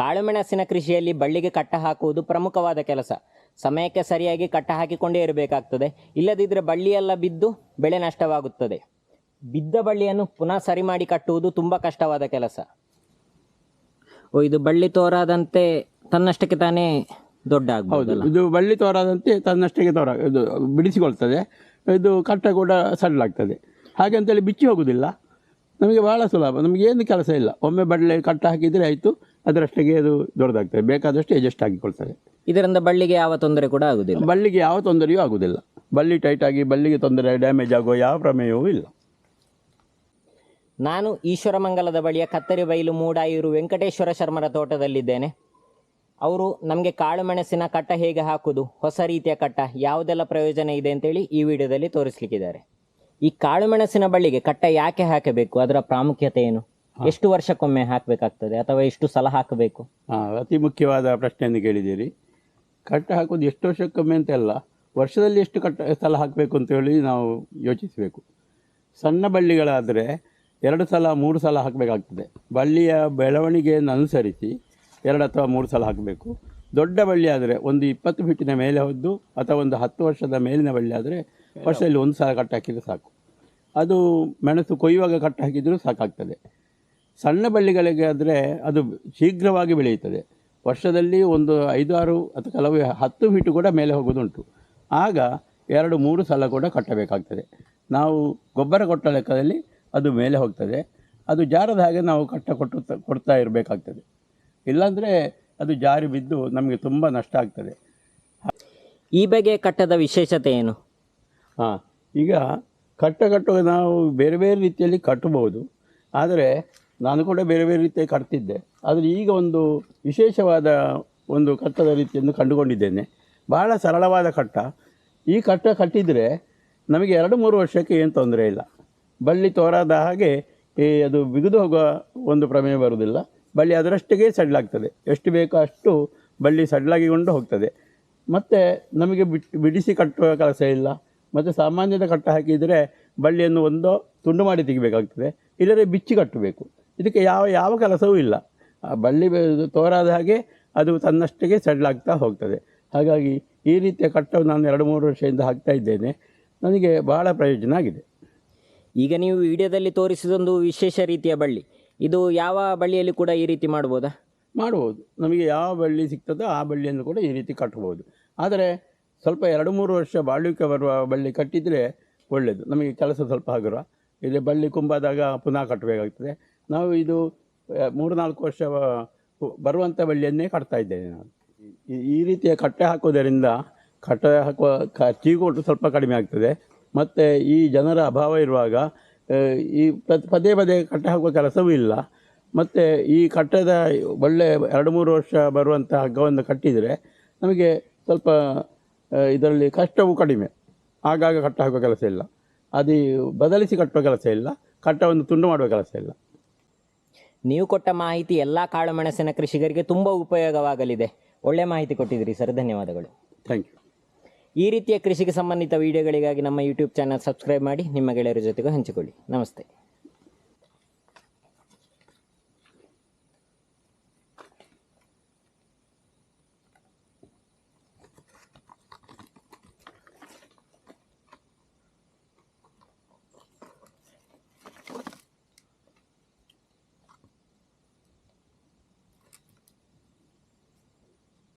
ಕಾಳುಮೆಣಸಿನ ಕೃಷಿಯಲ್ಲಿ ಬಳ್ಳಿಗೆ ಕಟ್ಟ ಹಾಕುವುದು ಪ್ರಮುಖವಾದ ಕೆಲಸ. ಸಮಯಕ್ಕೆ ಸರಿಯಾಗಿ ಕಟ್ಟ ಹಾಕಿಕೊಂಡೇ ಇರಬೇಕಾಗ್ತದೆ. ಇಲ್ಲದಿದ್ದರೆ ಬಳ್ಳಿಯೆಲ್ಲ ಬಿದ್ದು ಬೆಳೆ ನಷ್ಟವಾಗುತ್ತದೆ. ಬಿದ್ದ ಬಳ್ಳಿಯನ್ನು ಪುನಃ ಸರಿ ಮಾಡಿ ಕಟ್ಟುವುದು ತುಂಬ ಕಷ್ಟವಾದ ಕೆಲಸ. ಓ, ಇದು ಬಳ್ಳಿ ತೋರಾದಂತೆ ತನ್ನಷ್ಟಕ್ಕೆ ತಾನೇ ದೊಡ್ಡ ಹೌದು, ಇದು ಬಳ್ಳಿ ತೋರಾದಂತೆ ತನ್ನಷ್ಟಕ್ಕೆ ತೋರ, ಇದು ಬಿಡಿಸಿಕೊಳ್ತದೆ. ಇದು ಕಟ್ಟ ಕೂಡ ಸಡ್ಲಾಗ್ತದೆ. ಹಾಗೆ ಅಂತೇಳಿ ಬಿಚ್ಚಿ ಹೋಗುವುದಿಲ್ಲ ನಮಗೆ ಬಹಳ ಸುಲಭ. ನಮಗೆ ಏನು ಕೆಲಸ ಇಲ್ಲ. ಒಮ್ಮೆ ಬಳ್ಳಿ ಕಟ್ಟ ಹಾಕಿದರೆ ಆಯಿತು. ಅದರಷ್ಟಕ್ಕೆ ಅದು ದೊಡ್ಡದಾಗ್ತದೆ. ಬೇಕಾದಷ್ಟು ಅಡ್ಜಸ್ಟ್ ಆಗಿಕೊಳ್ತದೆ. ಇದರಿಂದ ಬಳ್ಳಿಗೆ ಯಾವ ತೊಂದರೆ ಕೂಡ ಆಗುದಿಲ್ಲ. ಬಳ್ಳಿಗೆ ಯಾವ ತೊಂದರೆಯೂ ಆಗುವುದಿಲ್ಲ ಬಳ್ಳಿ ಟೈಟ್ ಆಗಿ ಬಳ್ಳಿಗೆ ತೊಂದರೆ ಡ್ಯಾಮೇಜ್ ಆಗುವ ಯಾವ ಪ್ರಮೇಯವೂ ಇಲ್ಲ. ನಾನು ಈಶ್ವರಮಂಗಲದ ಬಳಿಯ ಕತ್ತರಿ ಬೈಲು ಮೂಡಾಯೂರು ವೆಂಕಟೇಶ್ವರ ಶರ್ಮರ ತೋಟದಲ್ಲಿದ್ದೇನೆ. ಅವರು ನಮಗೆ ಕಾಳು ಮೆಣಸಿನ ಕಟ್ಟ ಹೇಗೆ ಹಾಕುದು ಹೊಸ ರೀತಿಯ ಕಟ್ಟ ಯಾವುದೆಲ್ಲ ಪ್ರಯೋಜನ ಇದೆ ಅಂತೇಳಿ ಈ ವಿಡಿಯೋದಲ್ಲಿ ತೋರಿಸ್ಲಿಕ್ಕಿದ್ದಾರೆ. ಈ ಕಾಳು ಮೆಣಸಿನ ಬಳ್ಳಿಗೆ ಕಟ್ಟ ಯಾಕೆ ಹಾಕಬೇಕು ಅದರ ಪ್ರಾಮುಖ್ಯತೆ ಏನು? ಎಷ್ಟು ವರ್ಷಕ್ಕೊಮ್ಮೆ ಹಾಕಬೇಕಾಗ್ತದೆ ಅಥವಾ ಎಷ್ಟು ಸಲ ಹಾಕಬೇಕು? ಅತಿ ಮುಖ್ಯವಾದ ಪ್ರಶ್ನೆಯನ್ನು ಕೇಳಿದ್ದೀರಿ. ಕಟ್ಟ ಹಾಕೋದು ಎಷ್ಟು ವರ್ಷಕ್ಕೊಮ್ಮೆ ಅಂತ ಅಲ್ಲ ವರ್ಷದಲ್ಲಿ ಎಷ್ಟು ಕಟ್ಟ ಸಲ ಹಾಕಬೇಕು ಅಂತ ಹೇಳಿ ನಾವು ಯೋಚಿಸಬೇಕು. ಸಣ್ಣ ಬಳ್ಳಿಗಳಾದರೆ ಎರಡು ಸಲ ಮೂರು ಸಲ ಹಾಕಬೇಕಾಗ್ತದೆ. ಬಳ್ಳಿಯ ಬೆಳವಣಿಗೆಯನ್ನು ಅನುಸರಿಸಿ ಎರಡು ಅಥವಾ ಮೂರು ಸಲ ಹಾಕಬೇಕು. ದೊಡ್ಡ ಬಳ್ಳಿ ಆದರೆ ಒಂದು ಇಪ್ಪತ್ತು ಫೀಟಿನ ಮೇಲೆ ಹೊದ್ದು ಅಥವಾ ಒಂದು ಹತ್ತು ವರ್ಷದ ಮೇಲಿನ ಬಳ್ಳಿ ಆದರೆ ವರ್ಷದಲ್ಲಿ ಒಂದು ಸಲ ಕಟ್ಟಾಕಿದರೆ ಸಾಕು. ಅದು ಮೆಣಸು ಕೊಯ್ಯುವಾಗ ಕಟ್ಟಾಕಿದರೂ ಸಾಕಾಗ್ತದೆ. ಸಣ್ಣ ಬಳ್ಳಿಗಳಿಗೆ ಆದರೆ ಅದು ಶೀಘ್ರವಾಗಿ ಬೆಳೆಯುತ್ತದೆ. ವರ್ಷದಲ್ಲಿ ಒಂದು ಐದು ಆರು ಅಥವಾ ಕೆಲವು ಹತ್ತು ಫೀಟು ಕೂಡ ಮೇಲೆ ಹೋಗೋದುಂಟು ಆಗ ಎರಡು ಮೂರು ಸಲ ಕೂಡ ಕಟ್ಟಬೇಕಾಗ್ತದೆ. ನಾವು ಗೊಬ್ಬರ ಕೊಟ್ಟ ಲೆಕ್ಕದಲ್ಲಿ ಅದು ಮೇಲೆ ಹೋಗ್ತದೆ. ಅದು ಜಾರದ ಹಾಗೆ ನಾವು ಕಟ್ಟ ಕೊಟ್ಟು ಕೊಡ್ತಾ ಇರಬೇಕಾಗ್ತದೆ. ಇಲ್ಲಾಂದರೆ ಅದು ಜಾರಿ ಬಿದ್ದು ನಮಗೆ ತುಂಬ ನಷ್ಟ ಆಗ್ತದೆ. ಈ ಬಗೆಯ ಕಟ್ಟದ ವಿಶೇಷತೆ ಏನು? ಹಾಂ ಈಗ ಕಟ್ಟ ಕಟ್ಟುವಾಗ ನಾವು ಬೇರೆ ಬೇರೆ ರೀತಿಯಲ್ಲಿ ಕಟ್ಟಬಹುದು. ಆದರೆ ನಾನು ಕೂಡ ಬೇರೆ ಬೇರೆ ರೀತಿಯ ಕಟ್ತಿದ್ದೆ. ಆದರೆ ಈಗ ಒಂದು ವಿಶೇಷವಾದ ಒಂದು ಕಟ್ಟದ ರೀತಿಯನ್ನು ಕಂಡುಕೊಂಡಿದ್ದೇನೆ. ಬಹಳ ಸರಳವಾದ ಕಟ್ಟ. ಈ ಕಟ್ಟ ಕಟ್ಟಿದರೆ ನಮಗೆ ಎರಡು ಮೂರು ವರ್ಷಕ್ಕೆ ಏನು ತೊಂದರೆ ಇಲ್ಲ. ಬಳ್ಳಿ ತೋರಾದ ಹಾಗೆ ಈ ಅದು ಬಿಗಿದು ಹೋಗುವ ಒಂದು ಪ್ರಮೇಯ ಬರುವುದಿಲ್ಲ. ಬಳ್ಳಿ ಅದರಷ್ಟಿಗೆ ಸಡ್ಲಾಗ್ತದೆ ಎಷ್ಟು ಬೇಕೋ ಅಷ್ಟು ಬಳ್ಳಿ ಸಡ್ಲಾಗಿಕೊಂಡು ಹೋಗ್ತದೆ. ಮತ್ತು ನಮಗೆ ಬಿಟ್ಟು ಬಿಡಿಸಿ ಕಟ್ಟುವ ಕೆಲಸ ಇಲ್ಲ. ಮತ್ತು ಸಾಮಾನ್ಯದ ಕಟ್ಟ ಹಾಕಿದರೆ ಬಳ್ಳಿಯನ್ನು ಒಂದು ತುಂಡು ಮಾಡಿ ತೆಗಿಬೇಕಾಗ್ತದೆ. ಇಲ್ಲದೆ ಬಿಚ್ಚಿ ಕಟ್ಟಬೇಕು. ಇದಕ್ಕೆ ಯಾವ ಯಾವ ಕೆಲಸವೂ ಇಲ್ಲ. ಆ ಬಳ್ಳಿ ತೋರಾದ ಹಾಗೆ ಅದು ತನ್ನಷ್ಟಕ್ಕೆ ಸಡ್ಲಾಗ್ತಾ ಹೋಗ್ತದೆ. ಹಾಗಾಗಿ ಈ ರೀತಿಯ ಕಟ್ಟವು ನಾನು ಎರಡು ಮೂರು ವರ್ಷದಿಂದ ಹಾಕ್ತಾ ಇದ್ದೇನೆ. ನನಗೆ ಬಹಳ ಪ್ರಯೋಜನ ಆಗಿದೆ. ಈಗ ನೀವು ವಿಡಿಯೋದಲ್ಲಿ ತೋರಿಸಿದೊಂದು ವಿಶೇಷ ರೀತಿಯ ಬಳ್ಳಿ. ಇದು ಯಾವ ಬಳ್ಳಿಯಲ್ಲಿ ಕೂಡ ಈ ರೀತಿ ಮಾಡ್ಬೋದಾ ಮಾಡ್ಬೋದು ನಮಗೆ ಯಾವ ಬಳ್ಳಿ ಸಿಗ್ತದೋ ಆ ಬಳ್ಳಿಯನ್ನು ಕೂಡ ಈ ರೀತಿ ಕಟ್ಬೋದು ಆದರೆ ಸ್ವಲ್ಪ ಎರಡು ಮೂರು ವರ್ಷ ಬಾಳ್ವಿಕೆ ಬರುವ ಬಳ್ಳಿ ಕಟ್ಟಿದರೆ ಒಳ್ಳೆಯದು ನಮಗೆ ಕೆಲಸ ಸ್ವಲ್ಪ ಹಗುರ. ಇಲ್ಲಿ ಬಳ್ಳಿ ಕುಂಬಾದಾಗ ಪುನಃ ಕಟ್ಟಬೇಕಾಗ್ತದೆ. ನಾವು ಇದು ಮೂರು ನಾಲ್ಕು ವರ್ಷ ಬರುವಂಥ ಬಳ್ಳಿಯನ್ನೇ ಕಟ್ತಾ ಇದ್ದೇನೆ ನಾನು. ಈ- ರೀತಿಯ ಕಟ್ಟೆ ಹಾಕೋದರಿಂದ ಕಟ್ಟೆ ಹಾಕುವ ಖರ್ಚಿಗೂ ಸ್ವಲ್ಪ ಕಡಿಮೆ ಆಗ್ತದೆ. ಮತ್ತು ಈ ಜನರ ಅಭಾವ ಇರುವಾಗ ಈ ಪದೇ ಪದೇ ಕಟ್ಟೆ ಹಾಕುವ ಕೆಲಸವೂ ಇಲ್ಲ. ಮತ್ತು ಈ ಕಟ್ಟದ ಒಳ್ಳೆ ಎರಡು ಮೂರು ವರ್ಷ ಬರುವಂಥ ಹಗ್ಗವನ್ನು ಕಟ್ಟಿದರೆ ನಮಗೆ ಸ್ವಲ್ಪ ಇದರಲ್ಲಿ ಕಷ್ಟವೂ ಕಡಿಮೆ. ಆಗಾಗ ಕಟ್ಟ ಹಾಕುವ ಕೆಲಸ ಇಲ್ಲ. ಅದು, ಬದಲಿಸಿ ಕಟ್ಟುವ ಕೆಲಸ ಇಲ್ಲ. ಕಟ್ಟವನ್ನು ತುಂಡು ಮಾಡುವ ಕೆಲಸ ಇಲ್ಲ. ನೀವು ಕೊಟ್ಟ ಮಾಹಿತಿ ಎಲ್ಲ ಕಾಳು ಮೆಣಸಿನ ಕೃಷಿಕರಿಗೆ ತುಂಬ ಉಪಯೋಗವಾಗಲಿದೆ. ಒಳ್ಳೆ ಮಾಹಿತಿ ಕೊಟ್ಟಿದ್ದೀರಿ ಸರ್. ಧನ್ಯವಾದಗಳು. ಥ್ಯಾಂಕ್ ಯು ಈ ರೀತಿಯ ಕೃಷಿಗೆ ಸಂಬಂಧಿತ ವಿಡಿಯೋಗಳಿಗಾಗಿ ನಮ್ಮ ಯೂಟ್ಯೂಬ್ ಚಾನಲ್ ಸಬ್ಸ್ಕ್ರೈಬ್ ಮಾಡಿ ನಿಮ್ಮ ಗೆಳೆಯರ ಜೊತೆಗೂ ಹಂಚಿಕೊಳ್ಳಿ. ನಮಸ್ತೆ.